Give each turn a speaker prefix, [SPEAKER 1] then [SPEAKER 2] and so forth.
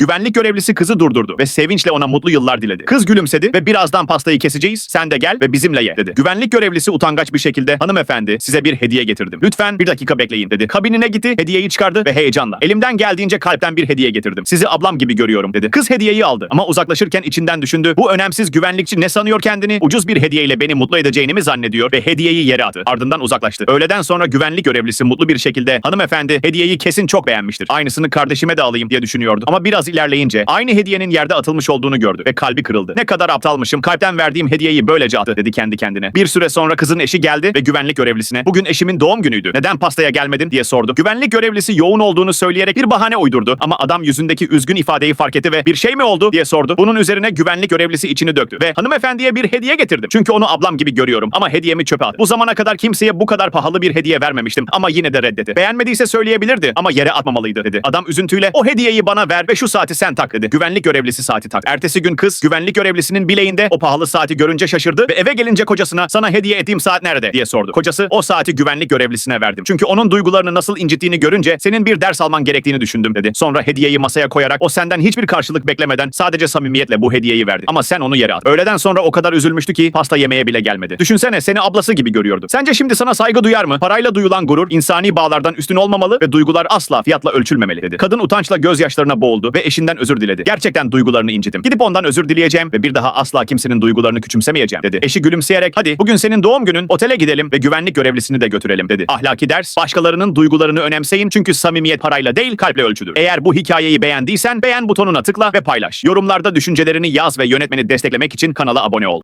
[SPEAKER 1] Güvenlik görevlisi kızı durdurdu ve sevinçle ona mutlu yıllar diledi. Kız gülümsedi ve birazdan pastayı keseceğiz. Sen de gel ve bizimle ye dedi. Güvenlik görevlisi utangaç bir şekilde hanımefendi size bir hediye getirdim. Lütfen bir dakika bekleyin dedi. Kabinine gitti, hediyeyi çıkardı ve heyecanla. Elimden geldiğince kalpten bir hediye getirdim. Sizi ablam gibi görüyorum dedi. Kız hediyeyi aldı ama uzaklaşırken içinden düşündü. Bu önemsiz güvenlikçi ne sanıyor kendini? Ucuz bir hediyeyle beni mutlu edeceğini mi zannediyor ve hediyeyi yere attı. Ardından uzaklaştı. Öğleden sonra güvenlik görevlisi mutlu bir şekilde hanımefendi hediyeyi kesin çok beğenmiştir. Aynısını kardeşime de alayım diye düşünüyordu. Ama biraz ilerleyince aynı hediyenin yerde atılmış olduğunu gördü ve kalbi kırıldı. Ne kadar aptalmışım. Kalpten verdiğim hediyeyi böylece attı dedi kendi kendine. Bir süre sonra kızın eşi geldi ve güvenlik görevlisine bugün eşimin doğum günüydü. Neden pastaya gelmedin diye sordu. Güvenlik görevlisi yoğun olduğunu söyleyerek bir bahane uydurdu. Ama adam yüzündeki üzgün ifadeyi fark etti ve bir şey mi oldu diye sordu. Bunun üzerine güvenlik görevlisi içini döktü ve hanımefendiye bir hediye getirdim. Çünkü onu ablam gibi görüyorum ama hediyemi çöpe attı. Bu zamana kadar kimseye bu kadar pahalı bir hediye vermemiştim ama yine de reddetti. Beğenmediyse söyleyebilirdi ama yere atmamalıydı dedi. Adam üzüntüyle o hediyeyi bana ver ve şu saati sen tak dedi. Güvenlik görevlisi saati tak. Ertesi gün kız güvenlik görevlisinin bileğinde o pahalı saati görünce şaşırdı ve eve gelince kocasına sana hediye ettiğim saat nerede diye sordu. Kocası o saati güvenlik görevlisine verdim. Çünkü onun duygularını nasıl incittiğini görünce senin bir ders alman gerektiğini düşündüm dedi. Sonra hediyeyi masaya koyarak o senden hiçbir karşılık beklemeden sadece samimiyetle bu hediyeyi verdi. Ama sen onu yere at. Öğleden sonra o kadar üzülmüştü ki pasta yemeye bile gelmedi. Düşünsene seni ablası gibi görüyordu. Sence şimdi sana saygı duyar mı? Parayla duyulan gurur insani bağlardan üstün olmamalı ve duygular asla fiyatla ölçülmemeli dedi. Kadın utançla gözyaşlarına boğuldu ve eşinden özür diledi. Gerçekten duygularını incitim. Gidip ondan özür dileyeceğim ve bir daha asla kimsenin duygularını küçümsemeyeceğim dedi. Eşi gülümseyerek hadi bugün senin doğum günün otele gidelim ve güvenlik görevlisini de götürelim dedi. Ahlaki ders başkalarının duygularını önemseyin çünkü samimiyet parayla değil kalple ölçüdür. Eğer bu hikayeyi beğendiysen beğen butonuna tıkla ve paylaş. Yorumlarda düşüncelerini yaz ve yönetmeni desteklemek için kanala abone ol.